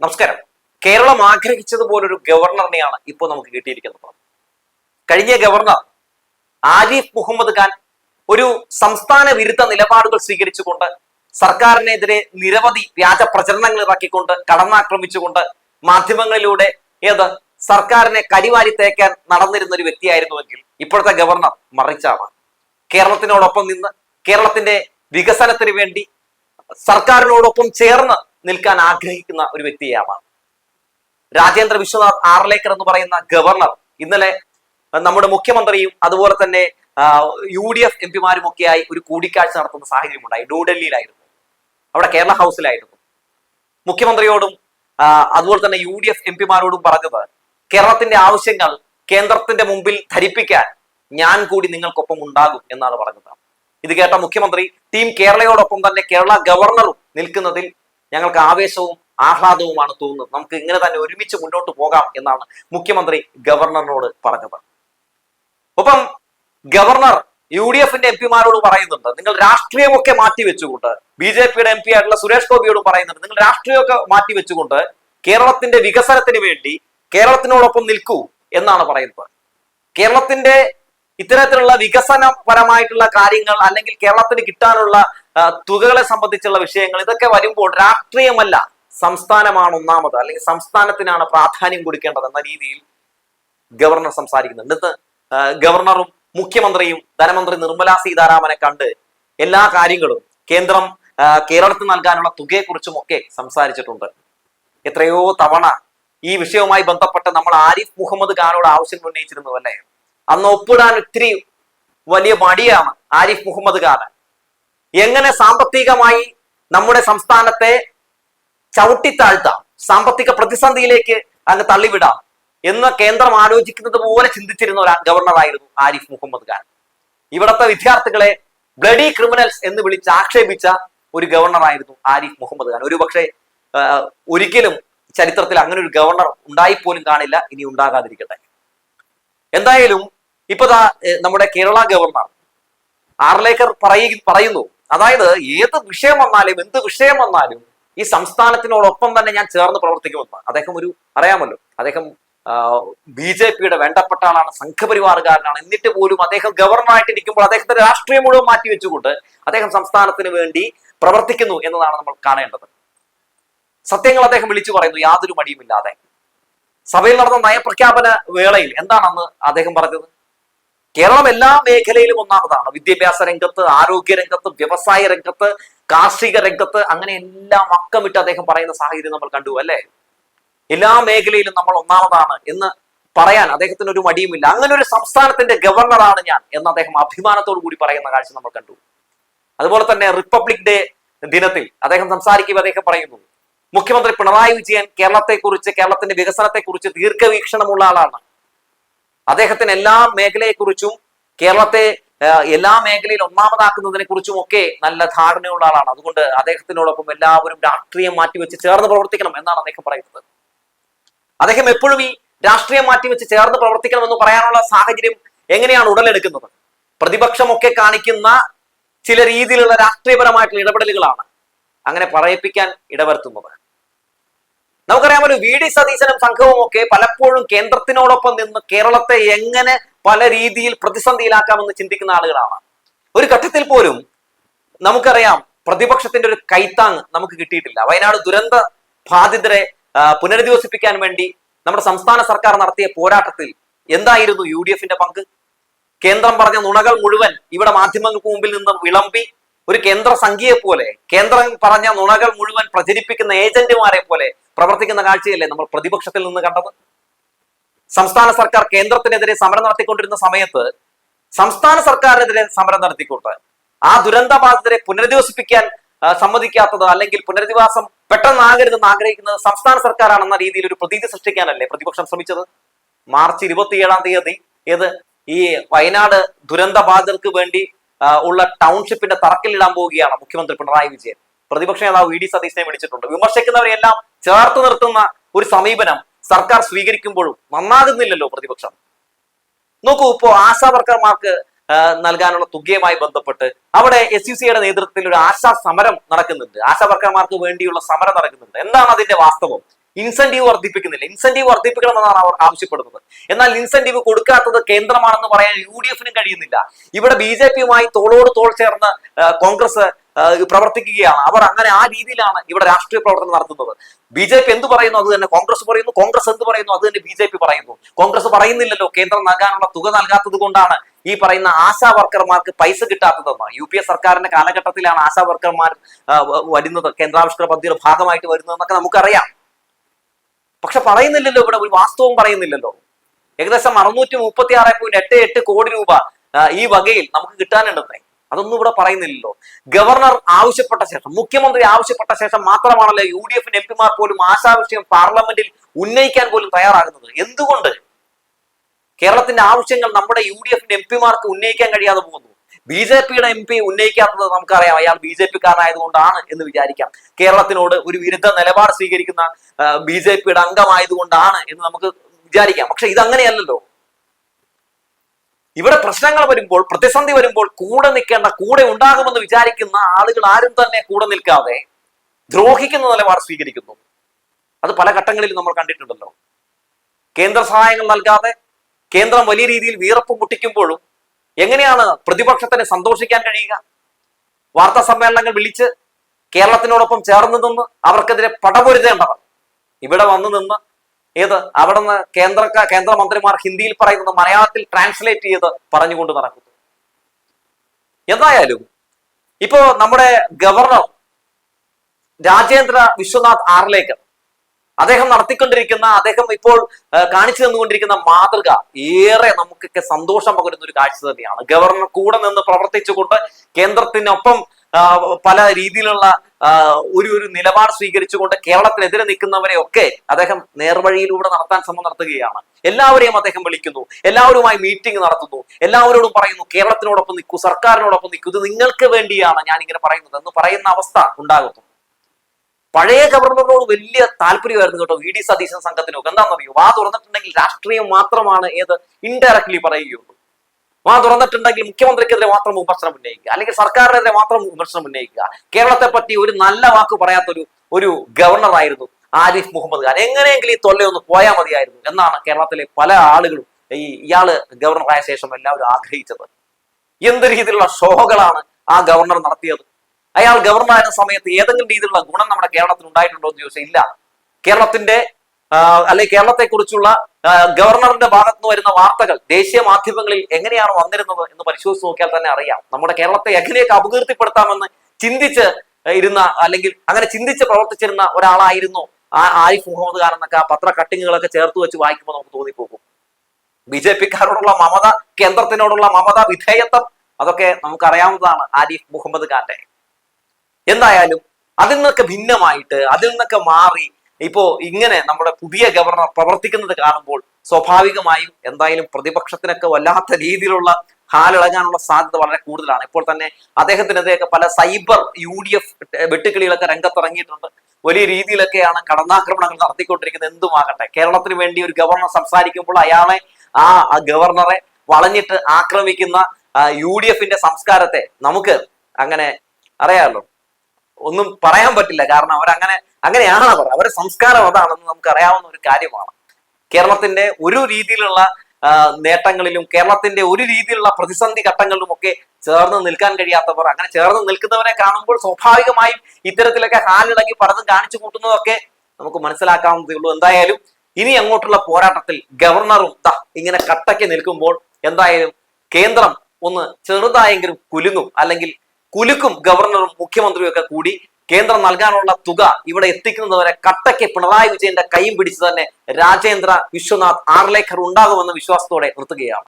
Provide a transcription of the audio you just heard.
നമസ്കാരം. കേരളം ആഗ്രഹിച്ചതുപോലൊരു ഗവർണറിനെയാണ് ഇപ്പോൾ നമുക്ക് കിട്ടിയിരിക്കുന്നത്. കഴിഞ്ഞ ഗവർണർ ആരിഫ് മുഹമ്മദ് ഖാൻ ഒരു സംസ്ഥാന വിരുദ്ധ നിലപാടുകൾ സ്വീകരിച്ചുകൊണ്ട് സർക്കാരിനെതിരെ നിരവധി വ്യാജ പ്രചരണങ്ങൾ ഇറക്കിക്കൊണ്ട് കടന്നാക്രമിച്ചുകൊണ്ട് മാധ്യമങ്ങളിലൂടെ ഏത് സർക്കാരിനെ കരിവാരി തേക്കാൻ നടന്നിരുന്ന ഒരു വ്യക്തിയായിരുന്നുവെങ്കിൽ ഇപ്പോഴത്തെ ഗവർണർ മറിച്ചാണ്. കേരളത്തിനോടൊപ്പം നിന്ന് കേരളത്തിന്റെ വികസനത്തിന് വേണ്ടി സർക്കാരിനോടൊപ്പം ചേർന്ന് നിൽക്കാൻ ആഗ്രഹിക്കുന്ന ഒരു വ്യക്തിയാണ് രാജേന്ദ്ര വിശ്വനാഥ് ആർലേക്കർ എന്ന് പറയുന്ന ഗവർണർ. ഇന്നലെ നമ്മുടെ മുഖ്യമന്ത്രിയും അതുപോലെ തന്നെ യു ഡി എഫ് എം പിമാരും ഒക്കെയായി ഒരു കൂടിക്കാഴ്ച നടത്തുന്ന സാഹചര്യമുണ്ടായി. ന്യൂഡൽഹിയിലായിരുന്നു. അവിടെ കേരള ഹൗസിലായിരുന്നു. മുഖ്യമന്ത്രിയോടും അതുപോലെ തന്നെ യു ഡി എഫ് എം പിമാരോടും പറഞ്ഞത് കേരളത്തിന്റെ ആവശ്യങ്ങൾ കേന്ദ്രത്തിന്റെ മുമ്പിൽ ധരിപ്പിക്കാൻ ഞാൻ കൂടി നിങ്ങൾക്കൊപ്പം ഉണ്ടാകും എന്നാണ് പറഞ്ഞത്. ഇത് കേട്ട മുഖ്യമന്ത്രി ടീം കേരളയോടൊപ്പം തന്നെ കേരള ഗവർണറും നിൽക്കുന്നതിൽ ഞങ്ങൾക്ക് ആവേശവും ആഹ്ലാദവുമാണ് തോന്നുന്നത്. നമുക്ക് ഇങ്ങനെ തന്നെ ഒരുമിച്ച് മുന്നോട്ട് പോകാം എന്നാണ് മുഖ്യമന്ത്രി ഗവർണറിനോട് പറഞ്ഞത്. ഒപ്പം ഗവർണർ യു ഡി എഫിന്റെ എം പിമാരോട് പറയുന്നുണ്ട്. നിങ്ങൾ രാഷ്ട്രീയമൊക്കെ മാറ്റി വെച്ചുകൊണ്ട് ബി ജെ പിയുടെ എം പി ആയിട്ടുള്ള സുരേഷ് ഗോപിയോട് പറയുന്നുണ്ട്. നിങ്ങൾ രാഷ്ട്രീയമൊക്കെ മാറ്റി വെച്ചുകൊണ്ട് കേരളത്തിന്റെ വികസനത്തിന് വേണ്ടി കേരളത്തിനോടൊപ്പം നിൽക്കൂ എന്നാണ് പറയുന്നത്. കേരളത്തിന്റെ ഇത്തരത്തിലുള്ള വികസനപരമായിട്ടുള്ള കാര്യങ്ങൾ അല്ലെങ്കിൽ കേരളത്തിന് കിട്ടാനുള്ള തുകകളെ സംബന്ധിച്ചുള്ള വിഷയങ്ങൾ ഇതൊക്കെ വരുമ്പോൾ രാഷ്ട്രീയമല്ല സംസ്ഥാനമാണ് ഒന്നാമത്. അല്ലെങ്കിൽ സംസ്ഥാനത്തിനാണ് പ്രാധാന്യം കൊടുക്കേണ്ടത് എന്ന രീതിയിൽ ഗവർണർ സംസാരിക്കുന്നുണ്ട്. ഇന്ന് ഗവർണറും മുഖ്യമന്ത്രിയും ധനമന്ത്രി നിർമ്മലാ സീതാരാമനെ കണ്ട് എല്ലാ കാര്യങ്ങളും കേന്ദ്രം കേരളത്തിന് നൽകാനുള്ള തുകയെക്കുറിച്ചും ഒക്കെ സംസാരിച്ചിട്ടുണ്ട്. എത്രയോ തവണ ഈ വിഷയവുമായി ബന്ധപ്പെട്ട് നമ്മൾ ആരിഫ് മുഹമ്മദ് ഖാനോട് ആവശ്യം ഉന്നയിച്ചിരുന്നു അല്ലേ അന്ന് ഒപ്പിടാൻ ഒത്തിരി വലിയ മടിയാണ് ആരിഫ് മുഹമ്മദ് ഖാൻ എങ്ങനെ സാമ്പത്തികമായി നമ്മുടെ സംസ്ഥാനത്തെ ചവിട്ടിത്താഴ്ത്താം സാമ്പത്തിക പ്രതിസന്ധിയിലേക്ക് അങ്ങ് തള്ളിവിടാം എന്ന് കേന്ദ്രം ആലോചിക്കുന്നത് പോലെ ചിന്തിച്ചിരുന്ന ഒരു ഗവർണറായിരുന്നു ആരിഫ് മുഹമ്മദ് ഖാൻ. ഇവിടുത്തെ വിദ്യാർത്ഥികളെ ബ്ലഡി ക്രിമിനൽസ് എന്ന് വിളിച്ച് ആക്ഷേപിച്ച ഒരു ഗവർണറായിരുന്നു ആരിഫ് മുഹമ്മദ് ഖാൻ. ഒരുപക്ഷെ ഒരിക്കലും ചരിത്രത്തിൽ അങ്ങനെ ഒരു ഗവർണർ ഉണ്ടായിപ്പോലും കാണില്ല ഇനി ഉണ്ടാകാതിരിക്കട്ടെ. എന്തായാലും ഇപ്പൊ നമ്മുടെ കേരള ഗവർണർ ആർലേക്കർ പറയുന്നു അതായത് ഏത് വിഷയം വന്നാലും എന്ത് വിഷയം വന്നാലും ഈ സംസ്ഥാനത്തിനോടൊപ്പം തന്നെ ഞാൻ ചേർന്ന് പ്രവർത്തിക്കുമെന്ന് അദ്ദേഹം ഒരു അറിയാമല്ലോ അദ്ദേഹം ബി ജെ പിയുടെ വേണ്ടപ്പെട്ട ആളാണ് സംഘപരിവാറുകാരനാണ്. എന്നിട്ട് പോലും അദ്ദേഹം ഗവർണറായിട്ട് ഇരിക്കുമ്പോൾ അദ്ദേഹത്തിന്റെ രാഷ്ട്രീയം മുഴുവൻ മാറ്റി വെച്ചുകൊണ്ട് അദ്ദേഹം സംസ്ഥാനത്തിന് വേണ്ടി പ്രവർത്തിക്കുന്നു എന്നതാണ് നമ്മൾ കാണേണ്ടത്. സത്യങ്ങൾ അദ്ദേഹം വിളിച്ചു പറയുന്നു യാതൊരു മടിയുമില്ലാതെ. സഭയിൽ നടന്ന നയപ്രഖ്യാപന വേളയിൽ എന്താണെന്ന് അദ്ദേഹം പറഞ്ഞത്? കേരളം എല്ലാ മേഖലയിലും ഒന്നാമതാണ്. വിദ്യാഭ്യാസ രംഗത്ത് ആരോഗ്യ രംഗത്ത് വ്യവസായ രംഗത്ത് കാർഷിക രംഗത്ത് അങ്ങനെ എല്ലാം അക്കമിട്ട് അദ്ദേഹം പറയുന്ന സാഹചര്യം നമ്മൾ കണ്ടു അല്ലേ? എല്ലാ മേഖലയിലും നമ്മൾ ഒന്നാമതാണ് എന്ന് പറയാൻ അദ്ദേഹത്തിന് ഒരു മടിയുമില്ല. അങ്ങനെ ഒരു സംസ്ഥാനത്തിന്റെ ഗവർണറാണ് ഞാൻ എന്ന് അദ്ദേഹം അഭിമാനത്തോടു കൂടി പറയുന്ന കാഴ്ച നമ്മൾ കണ്ടു. അതുപോലെ തന്നെ റിപ്പബ്ലിക് ഡേ ദിനത്തിൽ അദ്ദേഹം സംസാരിക്കുമ്പോൾ അദ്ദേഹം പറയുന്നു മുഖ്യമന്ത്രി പിണറായി വിജയൻ കേരളത്തെക്കുറിച്ച് കേരളത്തിന്റെ വികസനത്തെക്കുറിച്ച് ദീർഘവീക്ഷണമുള്ള ആളാണ്. അദ്ദേഹത്തിന് എല്ലാ മേഖലയെക്കുറിച്ചും കേരളത്തെ എല്ലാ മേഖലയിൽ ഒന്നാമതാക്കുന്നതിനെ കുറിച്ചും ഒക്കെ നല്ല ധാരണയുള്ള ആളാണ്. അതുകൊണ്ട് അദ്ദേഹത്തിനോടൊപ്പം എല്ലാവരും രാഷ്ട്രീയം മാറ്റിവെച്ച് ചേർന്ന് പ്രവർത്തിക്കണം എന്നാണ് അദ്ദേഹം പറയുന്നത്. അദ്ദേഹം എപ്പോഴും ഈ രാഷ്ട്രീയം മാറ്റിവെച്ച് ചേർന്ന് പ്രവർത്തിക്കണം എന്ന് പറയാനുള്ള സാഹചര്യം എങ്ങനെയാണ് ഉടലെടുക്കുന്നത്? പ്രതിപക്ഷമൊക്കെ കാണിക്കുന്ന ചില രീതിയിലുള്ള രാഷ്ട്രീയപരമായിട്ടുള്ള ഇടപെടലുകളാണ്. അങ്ങനെ പറയിപ്പിക്കാൻ ഇടവരുത്തുന്നത്. നമുക്കറിയാമല്ലോ വി ഡി സതീശനും സംഘവും ഒക്കെ പലപ്പോഴും കേന്ദ്രത്തിനോടൊപ്പം നിന്ന് കേരളത്തെ എങ്ങനെ പല രീതിയിൽ പ്രതിസന്ധിയിലാക്കാമെന്ന് ചിന്തിക്കുന്ന ആളുകളാണ്. ഒരു ഘട്ടത്തിൽ പോലും നമുക്കറിയാം പ്രതിപക്ഷത്തിന്റെ ഒരു കൈത്താങ് നമുക്ക് കിട്ടിയിട്ടില്ല. വയനാട് ദുരന്ത ബാധിതരെ പുനരധിവസിപ്പിക്കാൻ വേണ്ടി നമ്മുടെ സംസ്ഥാന സർക്കാർ നടത്തിയ പോരാട്ടത്തിൽ എന്തായിരുന്നു യു പങ്ക്? കേന്ദ്രം പറഞ്ഞ നുണകൾ മുഴുവൻ ഇവിടെ മാധ്യമങ്ങൾക്ക് മുമ്പിൽ നിന്ന് വിളമ്പി ഒരു കേന്ദ്ര സംഖ്യയെ പോലെ കേന്ദ്രം പറഞ്ഞ നുണകൾ മുഴുവൻ പ്രചരിപ്പിക്കുന്ന ഏജന്റുമാരെ പോലെ പ്രവർത്തിക്കുന്ന കാഴ്ചയല്ലേ നമ്മൾ പ്രതിപക്ഷത്തിൽ നിന്ന് കണ്ടത്? സംസ്ഥാന സർക്കാർ കേന്ദ്രത്തിനെതിരെ സമരം നടത്തിക്കൊണ്ടിരുന്ന സമയത്ത് സംസ്ഥാന സർക്കാരിനെതിരെ സമരം നടത്തിക്കൊണ്ട് ആ ദുരന്ത ബാധിതരെ പുനരധിവസിപ്പിക്കാൻ സമ്മതിക്കാത്തത് അല്ലെങ്കിൽ പുനരധിവാസം പെട്ടെന്നാകരുതെന്ന് ആഗ്രഹിക്കുന്നത് സംസ്ഥാന സർക്കാരാണെന്ന രീതിയിൽ ഒരു പ്രതീതി സൃഷ്ടിക്കാനല്ലേ പ്രതിപക്ഷം ശ്രമിച്ചത്? മാർച്ച് ഇരുപത്തിയേഴാം തീയതി ഏത്? ഈ വയനാട് ദുരന്ത ബാധിതർക്ക് വേണ്ടി ഉള്ള ടൗൺഷിപ്പിന്റെ തറക്കല്ലിടാൻ പോവുകയാണ് മുഖ്യമന്ത്രി പിണറായി വിജയൻ. പ്രതിപക്ഷ നേതാവ് വി ഡി സതീശനെ വിളിച്ചിട്ടുണ്ട്. വിമർശിക്കുന്നവരെല്ലാം ചേർത്ത് നിർത്തുന്ന ഒരു സമീപനം സർക്കാർ സ്വീകരിക്കുമ്പോഴും നന്നാകുന്നില്ലല്ലോ പ്രതിപക്ഷം. നോക്കൂ ഇപ്പോ ആശാ വർക്കർമാർക്ക് നൽകാനുള്ള തുകയുമായി ബന്ധപ്പെട്ട് അവിടെ എസ് യു സിയുടെ നേതൃത്വത്തിൽ ഒരു ആശാ സമരം നടക്കുന്നുണ്ട്. ആശാ വർക്കർമാർക്ക് വേണ്ടിയുള്ള സമരം നടക്കുന്നുണ്ട്. എന്താണ് അതിന്റെ വാസ്തവം? ഇൻസെന്റീവ് വർദ്ധിപ്പിക്കുന്നില്ല. ഇൻസെന്റീവ് വർദ്ധിപ്പിക്കണമെന്നാണ് അവർ ആവശ്യപ്പെടുന്നത്. എന്നാൽ ഇൻസെന്റീവ് കൊടുക്കാത്തത് കേന്ദ്രമാണെന്ന് പറയാൻ യു ഡി എഫിനും കഴിയുന്നില്ല. ഇവിടെ ബി ജെ പിയുമായി തോളോട് തോൾ ചേർന്ന് കോൺഗ്രസ് പ്രവർത്തിക്കുകയാണ്. അവർ അങ്ങനെ ആ രീതിയിലാണ് ഇവിടെ രാഷ്ട്രീയ പ്രവർത്തനം നടത്തുന്നത്. ബി ജെ പി എന്ത് പറയുന്നു? അത് തന്നെ കോൺഗ്രസ് പറയുന്നു. കോൺഗ്രസ് എന്ത് പറയുന്നു? അത് തന്നെ ബി ജെ പി പറയുന്നു. കോൺഗ്രസ് പറയുന്നില്ലല്ലോ. കേന്ദ്രം നൽകാനുള്ള തുക നൽകാത്തത് കൊണ്ടാണ് ഈ പറയുന്ന ആശാ വർക്കർമാർക്ക് പൈസ കിട്ടാത്തതെന്ന്. യു പി എ സർക്കാരിന്റെ കാലഘട്ടത്തിലാണ് ആശാ വർക്കർമാർ വരുന്നത്. കേന്ദ്രാവിഷ്കൃത പദ്ധതിയുടെ ഭാഗമായിട്ട് വരുന്നതെന്നൊക്കെ നമുക്കറിയാം. പക്ഷെ പറയുന്നില്ലല്ലോ ഇവിടെ ഒരു വാസ്തവം പറയുന്നില്ലല്ലോ. ഏകദേശം അറുന്നൂറ്റി മുപ്പത്തി ആറ് പോയിന്റ് എട്ട് എട്ട് കോടി രൂപ ഈ വകയിൽ നമുക്ക് കിട്ടാനുണ്ടെന്നേ. അതൊന്നും ഇവിടെ പറയുന്നില്ലല്ലോ. ഗവർണർ ആവശ്യപ്പെട്ട ശേഷം മുഖ്യമന്ത്രി ആവശ്യപ്പെട്ട ശേഷം മാത്രമാണല്ലോ യു ഡി എഫിന് എം പിമാർ പോലും ആശാവിഷയം പാർലമെന്റിൽ ഉന്നയിക്കാൻ പോലും തയ്യാറാകുന്നത്. എന്തുകൊണ്ട്? കേരളത്തിന്റെ ആവശ്യങ്ങൾ നമ്മുടെ യു ഡി എഫിന്റെ എം പിമാർക്ക് ഉന്നയിക്കാൻ കഴിയാതെ പോകുന്നു. ബി ജെ പിയുടെ എം പി ഉന്നയിക്കാത്തത് നമുക്കറിയാം. അയാൾ ബി ജെ പിക്കാരനായതുകൊണ്ടാണ് എന്ന് വിചാരിക്കാം. കേരളത്തിനോട് ഒരു വിരുദ്ധ നിലപാട് സ്വീകരിക്കുന്ന ബി ജെ പിയുടെ അംഗമായതുകൊണ്ടാണ് എന്ന് നമുക്ക് വിചാരിക്കാം. പക്ഷെ ഇതങ്ങനെയല്ലല്ലോ. ഇവിടെ പ്രശ്നങ്ങൾ വരുമ്പോൾ പ്രതിസന്ധി വരുമ്പോൾ കൂടെ നിൽക്കേണ്ട കൂടെ ഉണ്ടാകുമെന്ന് വിചാരിക്കുന്ന ആളുകൾ ആരും തന്നെ കൂടെ നിൽക്കാതെ ദ്രോഹിക്കുന്ന നിലപാട് സ്വീകരിക്കുന്നു. അത് പല ഘട്ടങ്ങളിലും നമ്മൾ കണ്ടിട്ടുണ്ടല്ലോ. കേന്ദ്ര സഹായങ്ങൾ നൽകാതെ കേന്ദ്രം വലിയ രീതിയിൽ വീറപ്പ് മുട്ടിക്കുമ്പോഴും എങ്ങനെയാണ് പ്രതിപക്ഷത്തിന് സന്തോഷിക്കാൻ കഴിയുക? വാർത്താ സമ്മേളനങ്ങൾ വിളിച്ച് കേരളത്തിനോടൊപ്പം ചേർന്ന് നിന്ന് അവർക്കെതിരെ പടപൊരുതേണ്ടവർ. ഇവിടെ വന്നു നിന്ന് ഏത് അവിടെ നിന്ന് കേന്ദ്ര കേന്ദ്രമന്ത്രിമാർ ഹിന്ദിയിൽ പറയുന്നത് മലയാളത്തിൽ ട്രാൻസ്ലേറ്റ് ചെയ്ത് പറഞ്ഞുകൊണ്ട് നടക്കുന്നു. എന്തായാലും ഇപ്പോ നമ്മുടെ ഗവർണർ രാജേന്ദ്ര വിശ്വനാഥ് ആർലേക്കർ അദ്ദേഹം നടത്തിക്കൊണ്ടിരിക്കുന്ന അദ്ദേഹം ഇപ്പോൾ കാണിച്ചു തന്നുകൊണ്ടിരിക്കുന്ന മാതൃക ഏറെ നമുക്കൊക്കെ സന്തോഷം പകരുന്ന ഒരു കാഴ്ച തന്നെയാണ്. ഗവർണർ കൂടെ നിന്ന് പ്രവർത്തിച്ചുകൊണ്ട് കേന്ദ്രത്തിനൊപ്പം പല രീതിയിലുള്ള ഒരു ഒരു നിലപാട് സ്വീകരിച്ചുകൊണ്ട് കേരളത്തിനെതിരെ നിൽക്കുന്നവരെ ഒക്കെ അദ്ദേഹം നേർവഴിയിലൂടെ നടത്താൻ ശ്രമം നടത്തുകയാണ്. എല്ലാവരെയും അദ്ദേഹം വിളിക്കുന്നു. എല്ലാവരുമായി മീറ്റിംഗ് നടത്തുന്നു. എല്ലാവരോടും പറയുന്നു കേരളത്തിനോടൊപ്പം നിൽക്കൂ സർക്കാരിനോടൊപ്പം നിൽക്കൂ. ഇത് നിങ്ങൾക്ക് വേണ്ടിയാണ് ഞാൻ ഇങ്ങനെ പറയുന്നത് എന്ന് പറയുന്ന അവസ്ഥ ഉണ്ടാകുന്നു. പഴയ ഗവർണറിനോട് വലിയ താല്പര്യമായിരുന്നു കേട്ടോ വി ഡി സതീശൻ സംഘത്തിനൊക്കെ. എന്താണെന്നറിയോ? വാ തുറന്നിട്ടുണ്ടെങ്കിൽ രാഷ്ട്രീയം മാത്രമാണ് ഏത് ഇൻഡയറക്ട്ലി പറയുകയുള്ളൂ. വാ തുറന്നിട്ടുണ്ടെങ്കിൽ മുഖ്യമന്ത്രിക്കെതിരെ മാത്രം വിമർശനം ഉന്നയിക്കുക. അല്ലെങ്കിൽ സർക്കാരിനെതിരെ മാത്രം വിമർശനം ഉന്നയിക്കുക. കേരളത്തെ പറ്റി ഒരു നല്ല വാക്ക് പറയാത്തൊരു ഒരു ഗവർണർ ആയിരുന്നു ആരിഫ് മുഹമ്മദ് ഖാൻ. എങ്ങനെയെങ്കിലും ഈ തൊല്ലയൊന്ന് പോയാൽ മതിയായിരുന്നു എന്നാണ് കേരളത്തിലെ പല ആളുകളും ഈ ഇയാൾ ഗവർണറായ ശേഷം എല്ലാവരും ആഗ്രഹിച്ചത്. എന്ത് രീതിയിലുള്ള ഷോകളാണ് ആ ഗവർണർ നടത്തിയത്? അയാൾ ഗവർണറായിരുന്ന സമയത്ത് ഏതെങ്കിലും രീതിയിലുള്ള ഗുണം നമ്മുടെ കേരളത്തിൽ ഉണ്ടായിട്ടുണ്ടോ എന്ന് ചോദിച്ചാൽ ഇല്ല. കേരളത്തിന്റെ അല്ലെ അല്ലെങ്കിൽ കേരളത്തെ കുറിച്ചുള്ള ഗവർണറിന്റെ ഭാഗത്ത് നിന്ന് വരുന്ന വാർത്തകൾ ദേശീയ മാധ്യമങ്ങളിൽ എങ്ങനെയാണ് വന്നിരുന്നത് എന്ന് പരിശോധിച്ച് നോക്കിയാൽ തന്നെ അറിയാം. നമ്മുടെ കേരളത്തെ എങ്ങനെയൊക്കെ അപകീർത്തിപ്പെടുത്താമെന്ന് ചിന്തിച്ച് ഇരുന്ന അല്ലെങ്കിൽ അങ്ങനെ ചിന്തിച്ച് പ്രവർത്തിച്ചിരുന്ന ഒരാളായിരുന്നു ആ ആരിഫ് മുഹമ്മദ് ഖാൻ എന്നൊക്കെ പത്ര കട്ടിങ്ങുകളൊക്കെ ചേർത്ത് വെച്ച് വായിക്കുമ്പോൾ നമുക്ക് തോന്നിപ്പോകും. ബി ജെ പിക്കാരോടുള്ള മമത കേന്ദ്രത്തിനോടുള്ള മമത വിധേയത്വം അതൊക്കെ നമുക്കറിയാവുന്നതാണ് ആരിഫ് മുഹമ്മദ് ഖാന്റെ എന്തായാലും അതിൽ നിന്നൊക്കെ ഭിന്നമായിട്ട് അതിൽ നിന്നൊക്കെ മാറി ഇപ്പോ ഇങ്ങനെ നമ്മുടെ പുതിയ ഗവർണർ പ്രവർത്തിക്കുന്നത് കാണുമ്പോൾ സ്വാഭാവികമായും എന്തായാലും പ്രതിപക്ഷത്തിനൊക്കെ വല്ലാത്ത രീതിയിലുള്ള ഹാലിളകാനുള്ള സാധ്യത വളരെ കൂടുതലാണ്. ഇപ്പോൾ തന്നെ അദ്ദേഹത്തിനെതിരെയൊക്കെ പല സൈബർ യു ഡി എഫ് വെട്ടുക്കിളികളൊക്കെ രംഗത്തിറങ്ങിയിട്ടുണ്ട്. വലിയ രീതിയിലൊക്കെയാണ് കടന്നാക്രമണങ്ങൾ നടത്തിക്കൊണ്ടിരിക്കുന്നത്. എന്തുമാകട്ടെ കേരളത്തിന് വേണ്ടി ഒരു ഗവർണർ സംസാരിക്കുമ്പോൾ അയാളെ ആ ഗവർണറെ വളഞ്ഞിട്ട് ആക്രമിക്കുന്ന യു ഡി എഫിന്റെ സംസ്കാരത്തെ നമുക്ക് അങ്ങനെ അറിയാമല്ലോ. ഒന്നും പറയാൻ പറ്റില്ല. കാരണം അവരങ്ങനെ അങ്ങനെയാണ് അവർ. അവരുടെ സംസ്കാരം അതാണെന്ന് നമുക്ക് അറിയാവുന്ന ഒരു കാര്യമാണ്. കേരളത്തിന്റെ ഒരു രീതിയിലുള്ള നേട്ടങ്ങളിലും കേരളത്തിന്റെ ഒരു രീതിയിലുള്ള പ്രതിസന്ധി ഘട്ടങ്ങളിലും ഒക്കെ ചേർന്ന് നിൽക്കാൻ കഴിയാത്തവർ അങ്ങനെ ചേർന്ന് നിൽക്കുന്നവരെ കാണുമ്പോൾ സ്വാഭാവികമായും ഇത്തരത്തിലൊക്കെ ഹാലിളകി പലതും കാണിച്ചു കൂട്ടുന്നതൊക്കെ നമുക്ക് മനസ്സിലാക്കാവുന്നതേ ഉള്ളൂ. എന്തായാലും ഇനി അങ്ങോട്ടുള്ള പോരാട്ടത്തിൽ ഗവർണറും ഇങ്ങനെ കട്ടയ്ക്ക് നിൽക്കുമ്പോൾ എന്തായാലും കേന്ദ്രം ഒന്ന് ചെറുതായെങ്കിലും കുലുങ്ങും. അല്ലെങ്കിൽ കുലുക്കും ഗവർണറും മുഖ്യമന്ത്രിയും ഒക്കെ കൂടി കേന്ദ്രം നൽകാനുള്ള തുക ഇവിടെ എത്തിക്കുന്നതുവരെ കട്ടയ്ക്ക് പിണറായി വിജയന്റെ കൈയും പിടിച്ച് തന്നെ രാജേന്ദ്ര വിശ്വനാഥ് ആർലേക്കർ ഉണ്ടാകുമെന്ന വിശ്വാസത്തോടെ നിർത്തുകയാണ്.